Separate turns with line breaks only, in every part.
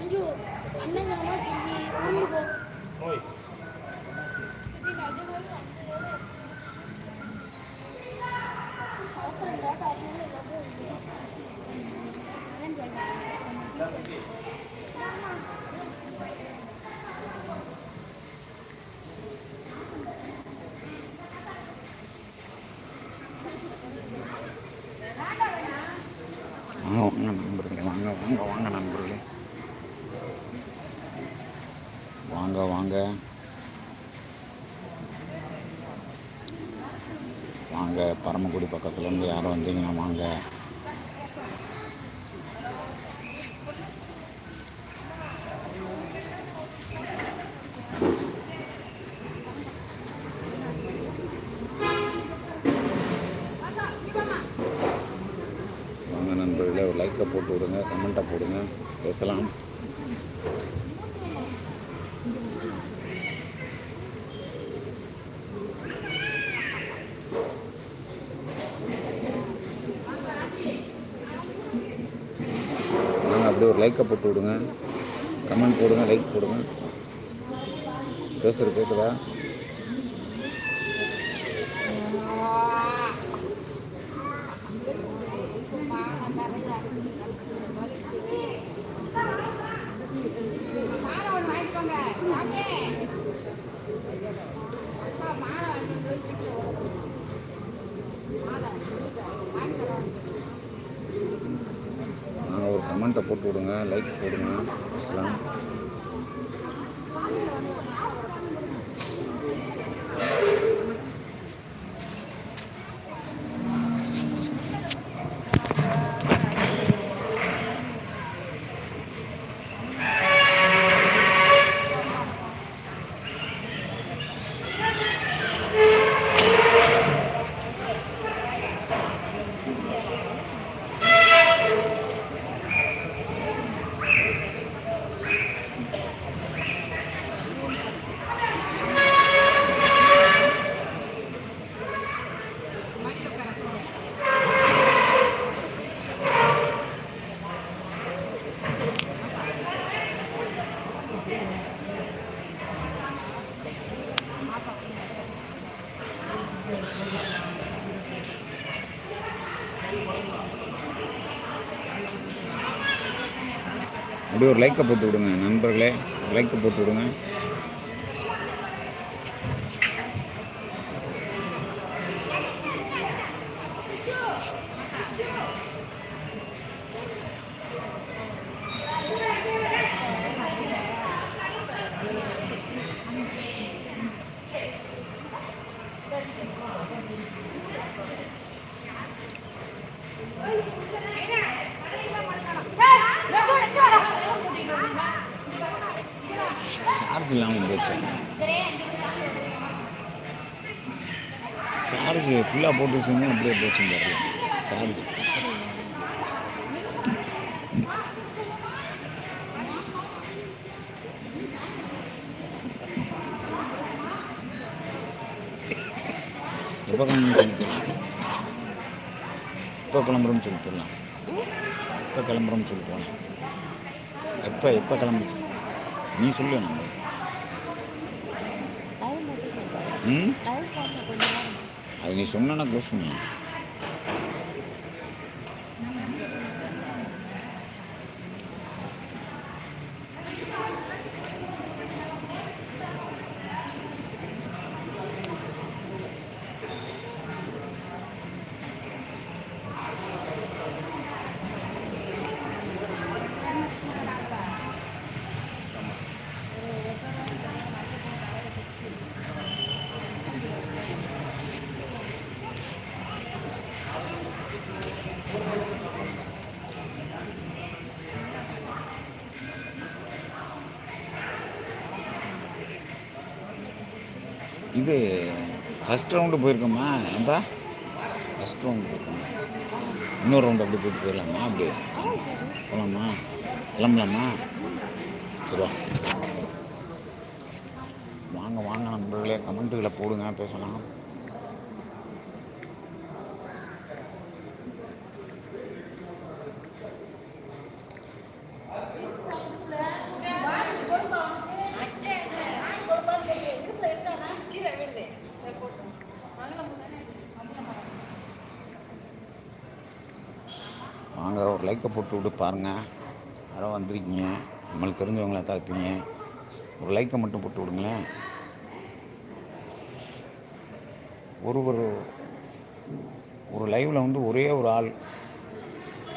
சஞ்சு அண்ணன் சொன்னா சரி உருளுக்கோ
ஓய்
வாங்க வாங்க நண்பர்களே வாங்க வாங்க வாங்க நண்பர்களே வாங்க வாங்க. வாங்க பரமக்குடி பக்கத்துலேருந்து யாரும் வந்தீங்கன்னா வாங்க. வாங்க நண்பர்களே ஒரு லைக்கை போட்டு விடுங்க கமெண்ட்டை போடுங்க. பேசலாம் வாங்க அப்படியே ஒரு லைக்கை போட்டு விடுங்க. கமெண்ட் போடுங்க லைக் போடுங்க. பேசுகிறது கேட்குதா வாங்க ஒரு போடுங்க லைக் போடுங்க. பேசலாம் அப்படியே ஒரு லைக்கை போட்டு விடுங்க நண்பர்களே. லைக்கை போட்டு விடுங்க. ஃபுல்லாக போட்டு வச்சுருந்தா அப்படியே போச்சு பாருங்க சார்ஜ் எப்போ கிளம்புறோம்னு சொல்லிட்டு எப்போ கிளம்புறோம்னு சொல்லிட்டு போகலாம் எப்போ கிளம்புறோம்னு சொல்லிட்டு போகலாம். எப்போ எப்போ கிளம்பு நீ சொல்லு நம்ம ம்? அது நீ சொன்னா க்ளோஸ் பண்ணுவேன் இது ஃபஸ்ட் ரவுண்டு போயிருக்கோமா ஏன்பா? ஃபஸ்ட் ரவுண்டு போயிருக்கோம் இன்னொரு ரவுண்டு அப்படி போயிட்டு போயிடலாமா? அப்படி. போகலாமா கிளம்பலாமா? சரி வாங்க வாங்க நண்பர்களே. கமெண்ட்டுகளை போடுங்க பேசலாம். லைக்கை போட்டு விட்டு பாருங்கள் யாரோ வந்திருக்கீங்க. நம்மளுக்கு தெரிஞ்சவங்களா தான் இருப்பீங்க. ஒரு லைக்கை மட்டும் போட்டு விடுங்களேன். ஒரு ஒரு ஒரு லைவில் வந்து ஒரே ஒரு ஆள்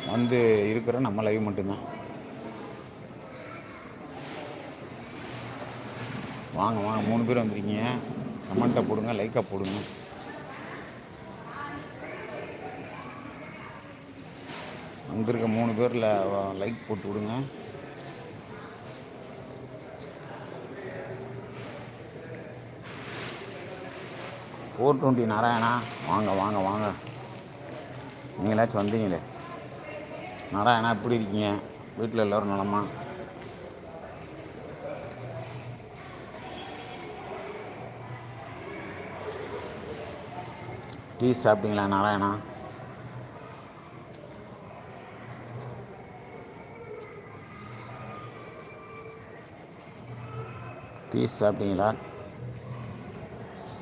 வந்து இருக்கிற நம்ம லைவ் மட்டும்தான். வாங்க வாங்க. மூணு பேர் வந்திருக்கீங்க. கமெண்ட்டை போடுங்க லைக்காக போடுங்க. வந்திருக்க மூணு பேரில் லைக் போட்டு விடுங்க. ஃபோர் டுவெண்ட்டி நாராயணா வாங்க வாங்க வாங்க. நீங்களாச்சும் வந்தீங்களே. நாராயணா எப்படி இருக்கீங்க? வீட்டில் எல்லோரும் நலமா? டீ சாப்பிட்டீங்களா நாராயணா? டீ சாப்பிட்டீங்களா?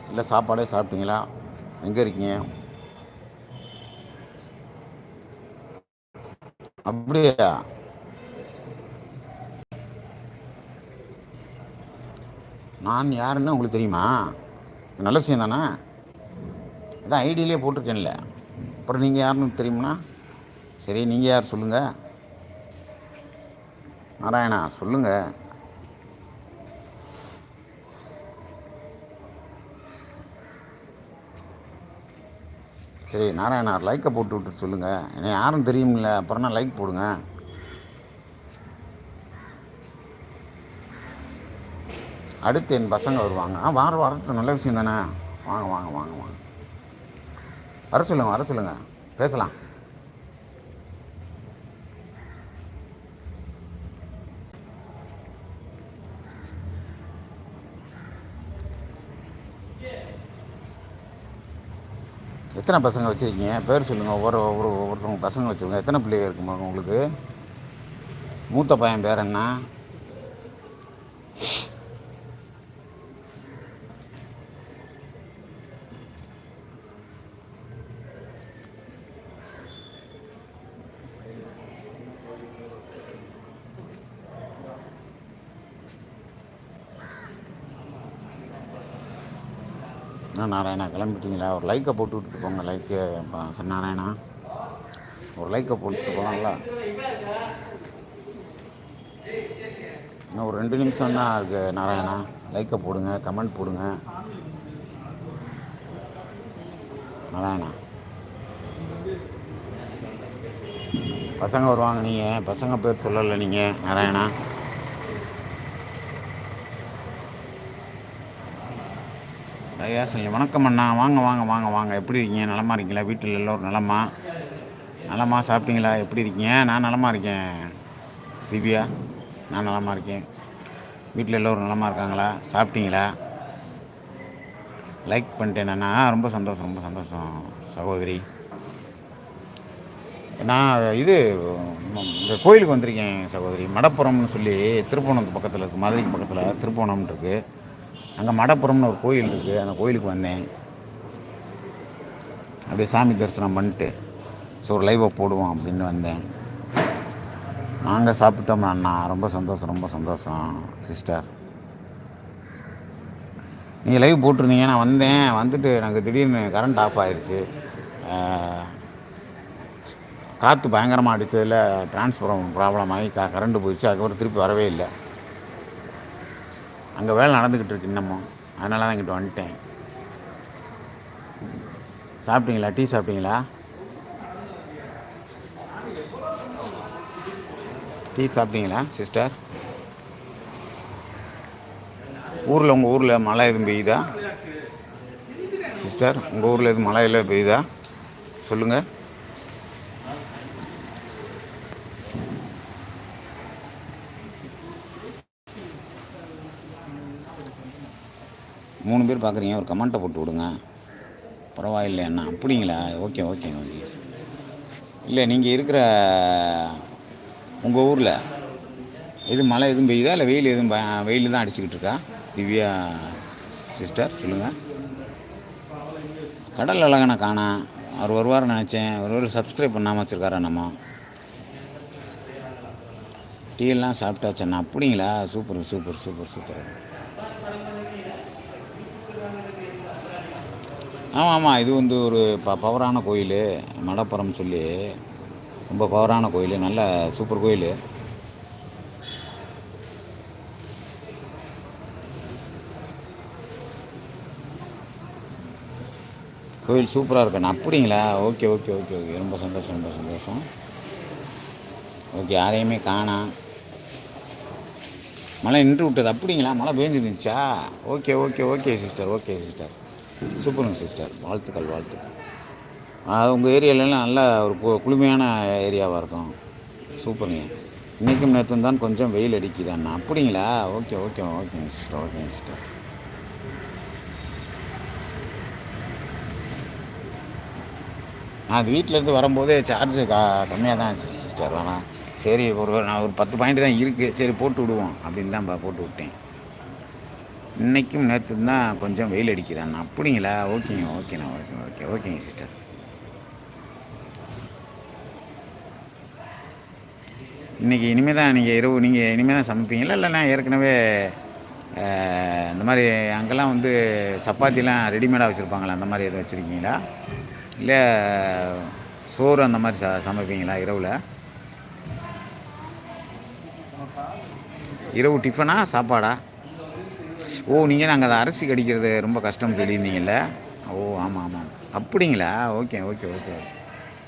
இல்லை சாப்பாடே சாப்பிட்டீங்களா? எங்கே இருக்கீங்க? அப்படியா? நான் யாருன்னு உங்களுக்கு தெரியுமா? நல்ல விஷயம் தானே? இதான் ஐடியிலே போட்டிருக்கேன்ல. அப்புறம் நீங்கள் யாருன்னு தெரியுமா? சரி நீங்கள் யார் சொல்லுங்கள் நாராயணா சொல்லுங்கள் சரி நாராயணா லைக்கை போட்டு விட்டு சொல்லுங்கள் என்னை யாரும் தெரியும்ல அப்புறம்னா லைக் போடுங்க. அடுத்து என் பசங்க வருவாங்க. ஆ வார வரட்டும் நல்ல விஷயம் தானே? வாங்க வாங்க வாங்க வாங்க. வர சொல்லுங்கள் வர சொல்லுங்கள் பேசலாம். எத்தனை பசங்க வச்சுருக்கீங்க? பேர் சொல்லுங்கள் ஒவ்வொரு ஒவ்வொரு ஒவ்வொருத்தவங்க பசங்க வச்சுருங்க எத்தனை பிள்ளைங்க இருக்குமா உங்களுக்கு? மூத்த பையன் பேர் என்ன? நாராயணா கிளம்பிட்டீங்களா? ஒரு லைக்கை போட்டு விட்டுட்டு போங்க லைக்கு சார் நாராயணா. ஒரு லைக்கை போட்டு போகலாம்ல இன்னும் ஒரு ரெண்டு நிமிஷம் தான் இருக்குது நாராயணா. லைக்கை போடுங்க கமெண்ட் போடுங்க. நாராயணா. பசங்க வருவாங்க நீங்கள் பசங்க பேர் சொல்லலை நீங்கள் நாராயணா. ஐயா சொல்லி. வணக்கம் அண்ணா. வாங்க வாங்க வாங்க வாங்க. எப்படி இருக்கீங்க? நலமாக இருக்கீங்களா? வீட்டில் எல்லோரும் நலமா? நலமா? சாப்பிட்டீங்களா? எப்படி இருக்கீங்க? நான் நலமாக இருக்கேன். திவ்யா நான் நலமாக இருக்கேன். வீட்டில் எல்லோரும் நலமாக இருக்காங்களா? சாப்பிட்டீங்களா? லைக் பண்ணிட்டேன் ரொம்ப சந்தோஷம் ரொம்ப சந்தோஷம் சகோதரி. நான் இது இந்த கோயிலுக்கு வந்திருக்கேன் சகோதரி. மடப்புறம்னு சொல்லி திருப்போணத்து பக்கத்தில் இருக்குது மதுரைக்கு பக்கத்தில் திருப்போணம் இருக்குது அங்கே மடப்புறம்னு ஒரு கோயில் இருக்குது அந்த கோயிலுக்கு வந்தேன். அப்படியே சாமி தரிசனம் பண்ணிட்டு ஸோ ஒரு லைவை போடுவோம் அப்படின்னு வந்தேன். நாங்கள் சாப்பிட்டோம் அண்ணா. ரொம்ப சந்தோஷம் ரொம்ப சந்தோஷம் சிஸ்டர் நீங்கள் லைவ் போட்டிருந்தீங்க. நான் வந்தேன். வந்துட்டு எனக்கு திடீர்னு கரண்ட் ஆஃப் ஆயிடுச்சு காற்று பயங்கரமாக அடித்ததில் டிரான்ஸ்ஃபார்ம் ப்ராப்ளம் ஆகி க கரண்ட்டு போயிடுச்சு. அதுக்கப்புறம் திருப்பி வரவே இல்லை. அங்கே வேலை நடந்துக்கிட்டு இருக்கு இன்னமும். அதனால தான் இங்கிட்ட வந்துட்டேன். சாப்பிட்டீங்களா? டீ சாப்பிட்டீங்களா? டீ சாப்பிட்டீங்களா சிஸ்டர்? ஊரில் உங்கள் ஊரில் மழை எதுவும் பெய்யுதா? சிஸ்டர் உங்கள் ஊரில் எதுவும் மழை எல்லாம் பெய்யுதா? சொல்லுங்கள் மூணு பார்க்குறீங்க ஒரு கமெண்ட்டை போட்டு விடுங்க. பரவாயில்லை அண்ணா. அப்படிங்களா? Okay okay okay. இல்லை நீங்கள் இருக்கிற உங்கள் ஊரில் எது மழை எதுவும் பெய்யுதா? இல்லை வெயில் எதுவும் ப- வெயில் தான் அடிச்சுக்கிட்டு இருக்கா? திவ்யா சிஸ்டர் சொல்லுங்கள் கடல் அழகனை காணா அவர் வருவார் நினச்சேன். ஒரு ஒரு சப்ஸ்கிரைப் பண்ணாமல் வச்சுருக்காரா நம்ம டீ எல்லாம் சாப்பிட்டாச்சண்ணா அப்படிங்களா? Super super super super. ஆமாம் ஆமாம் இது வந்து ஒரு ப பவரான கோயில். மடப்புறம் சொல்லி ரொம்ப பவரான கோயில். நல்ல சூப்பர் கோயில். கோயில் சூப்பராக இருக்கணும் அப்படிங்களா? Okay okay okay okay. ரொம்ப சந்தோஷம் ரொம்ப சந்தோஷம். ஓகே யாரையுமே காணாம் மழை நின்று விட்டது அப்படிங்களா? மழை பெஞ்சிருந்துச்சா? Okay okay okay sister. Okay sister. சூப்பருங்க சிஸ்டர். வாழ்த்துக்கள் வாழ்த்துக்கள். அது உங்கள் ஏரியாலலாம் நல்ல ஒரு கு குளுமையான ஏரியாவாக இருக்கும். சூப்பருங்க. இன்றைக்கும் நேற்று தான் கொஞ்சம் வெயில் அடிக்குதாண்ணா அப்படிங்களா? ஓகே ஓகே ஓகேங்க சிஸ்டர் ஓகேங்க சிஸ்டர். நான் அது வீட்டிலேருந்து வரும்போதே சார்ஜ் க கம்மியாக தான் சிஸ்டர். வேணாம் சரி ஒரு நான் ஒரு பத்து பாயிண்ட் தான் இருக்குது சரி போட்டு விடுவோம். அப்படின்னு தான் போட்டு விட்டேன். இன்றைக்கும் நேற்று தான் கொஞ்சம் வெயில் அடிக்குதாண்ணா அப்படிங்களா? ஓகேங்க ஓகேண்ணா ஓகே ஓகே ஓகேங்க சிஸ்டர் இன்றைக்கி இனிமேல் தான் நீங்கள் இரவு நீங்கள் இனிமேல் தான் சமைப்பீங்களா? இல்லைண்ணா ஏற்கனவே இந்த மாதிரி அங்கெல்லாம் வந்து சப்பாத்திலாம் ரெடிமேடாக வச்சுருப்பாங்களா? அந்த மாதிரி எதுவும் வச்சுருக்கீங்களா? இல்லை சோறு அந்த மாதிரி ச சமைப்பீங்களா இரவில்? இரவு டிஃபனா சாப்பாடா? ஓ நீங்கள் நாங்கள் அதை அரிசி கடிக்கிறது ரொம்ப கஷ்டம் சொல்லியிருந்தீங்கல்ல? ஓ ஆமாம் ஆமாம் அப்படிங்களா? Okay okay okay.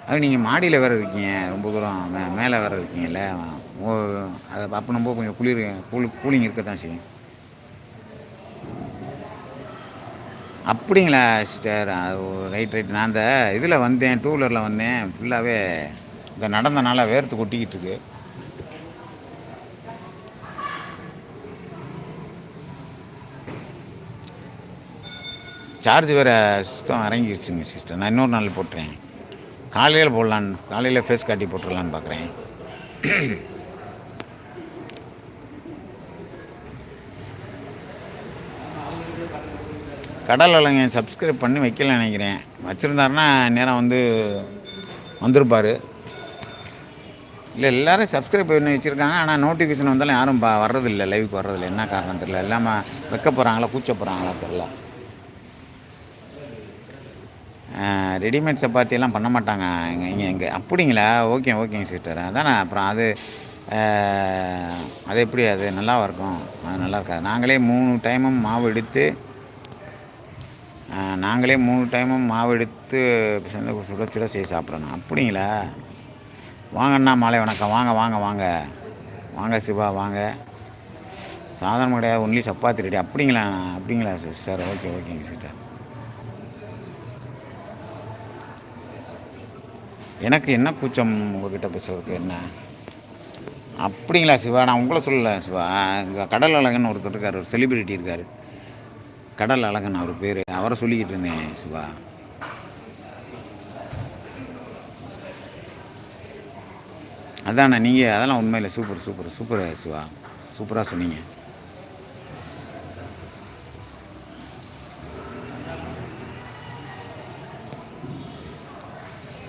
அது நீங்கள் மாடியில் வேறு இருக்கீங்க. ரொம்ப தூரம் மே மேலே வேறு இருக்கீங்கல்ல? ஓ அதை அப்போ கொஞ்சம் குளிர் கூலி கூலிங் இருக்க தான் செய்யும். அப்படிங்களா சிஸ்டர்? அது ரைட் ரைட். நான் அந்த இதில் வந்தேன் டூ வீலரில் வந்தேன். ஃபுல்லாகவே இந்த நடந்தனால வேர்த்து கொட்டிக்கிட்டு இருக்கு. சார்ஜ் வேறு சுத்தம் இறங்கிடுச்சுங்க சிஸ்டர் நான் இன்னொரு நாள் போட்டுறேன். காலையில் போடலான்னு காலையில் ஃபேஸ் காட்டி போட்டுடலான்னு பார்க்குறேன் கடல் அலைங்க சப்ஸ்கிரைப் பண்ணி வைக்கல நினைக்கிறேன். வச்சுருந்தாருன்னா நேரம் வந்து வந்திருப்பார். இல்லை எல்லோரும் சப்ஸ்கிரைப் பண்ணி வச்சுருக்காங்க. ஆனால் நோட்டிஃபிகேஷன் வந்தாலும் யாரும் பா வர்றதில்லை லைவுக்கு வர்றதில்லை. என்ன காரணம் தெரியல. எல்லாமே வைக்க போகிறாங்களா கூச்ச போகிறாங்களா தெரில ரெடிமேட் சப்பாத்தியெல்லாம் பண்ண மாட்டாங்க. இங்கே இங்கே இங்கே. அப்படிங்களா? ஓகே ஓகேங்க சிஸ்டர் அதானே? அப்புறம் அது அது எப்படி? அது நல்லா இருக்கும் அது நல்லா இருக்காது. நாங்களே மூணு டைமும் மாவு எடுத்து நாங்களே மூணு டைமும் மாவு எடுத்து சேர்ந்து சுட சுட செய்ய சாப்பிடணும். அப்படிங்களா? வாங்கண்ணா மாலை வணக்கம். வாங்க வாங்க வாங்க. வாங்க சிவா வாங்க. சாதாரண கிடையாது ஒன்லி சப்பாத்தி ரெடி அப்படிங்களா? அப்படிங்களா சிஸ்டர் ஓகே ஓகேங்க சிஸ்டர் எனக்கு என்ன கூச்சம் உங்ககிட்ட பேசுறதுக்கு என்ன? அப்படிங்களா சிவா நான் உங்களை சொல்லலை சிவா. இங்கே கடல் அழகன் ஒருத்தர் இருக்கார் ஒரு செலிபிரிட்டி இருக்கார். கடல் அழகன் அவர் பேர். அவரை சொல்லிக்கிட்டு இருந்தேன் சிவா. அதாண்ணா நீங்கள் அதெல்லாம் உண்மையில் சூப்பர் சூப்பர் சூப்பர் சிவா. சூப்பராக சொன்னீங்க.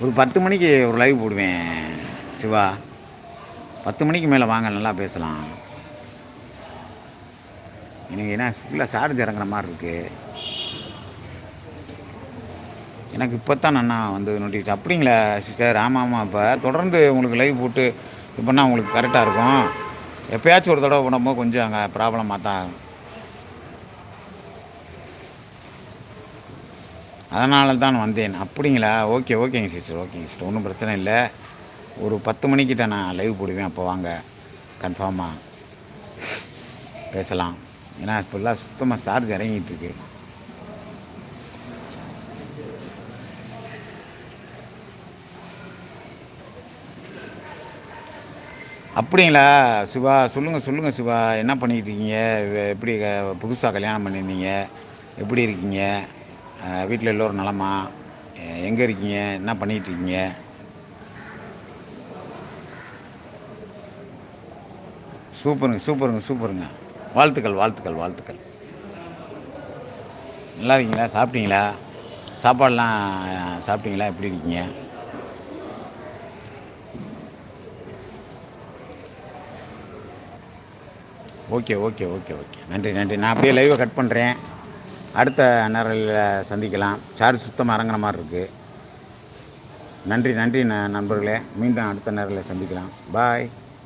ஒரு பத்து மணிக்கு ஒரு லைவ் போடுவேன் சிவா. பத்து மணிக்கு மேலே வாங்க நல்லா பேசலாம். எனக்கு என்ன ஃபுல்லாக சார்ஜ் இறங்குற மாதிரி இருக்குது எனக்கு இப்போ தான் அண்ணா வந்து நோட்டிஃபிகேஷன் அப்படிங்களா சிஸ்டர் ஆமாம் ஆமாம் இப்போ தொடர்ந்து உங்களுக்கு லைவ் போட்டு இப்போனா உங்களுக்கு கரெக்டாக இருக்கும்? எப்போயாச்சும் ஒரு தடவை பண்ணும்போது கொஞ்சம் அங்கே ப்ராப்ளமாக தான் அதனால தான் வந்தேன். அப்படிங்களா? ஓகே ஓகேங்க சிஸ்டர் ஓகேங்க சிஸ்டர் ஒன்றும் பிரச்சனை இல்லை. ஒரு பத்து மணிக்கிட்ட நான் லைவ் போடுவேன். அப்போ வாங்க. கன்ஃபார்மாக பேசலாம். ஏன்னா இப்போல்லாம் சுத்தமாக சார்ஜ் இறங்கிட்டுருக்கு அப்படிங்களா சிவா? சொல்லுங்கள் சொல்லுங்கள் சிவா. என்ன பண்ணிக்கிட்டு இருக்கீங்க? எப்படி புதுசாக கல்யாணம் பண்ணியிருந்தீங்க? எப்படி இருக்கீங்க? வீட்டில் எல்லோரும் நலமா? எங்கே இருக்கீங்க? என்ன பண்ணிகிட்ருக்கீங்க இருக்கீங்க? சூப்பருங்க சூப்பருங்க சூப்பருங்க. வாழ்த்துக்கள் வாழ்த்துக்கள் வாழ்த்துக்கள். நல்லா இருக்கீங்களா? சாப்பிட்டீங்களா? சாப்பாடெலாம் சாப்பிட்டீங்களா? எப்படி இருக்கீங்க? Okay okay okay okay. நன்றி நன்றி. நான் அப்படியே லைவை கட் பண்ணுறேன் அடுத்த நேரில் சந்திக்கலாம். சார்ஜ் சுத்தமாக இறங்குற மாதிரி இருக்குது நன்றி நன்றி ந நண்பர்களே. மீண்டும் அடுத்த நேரில் சந்திக்கலாம். பாய்.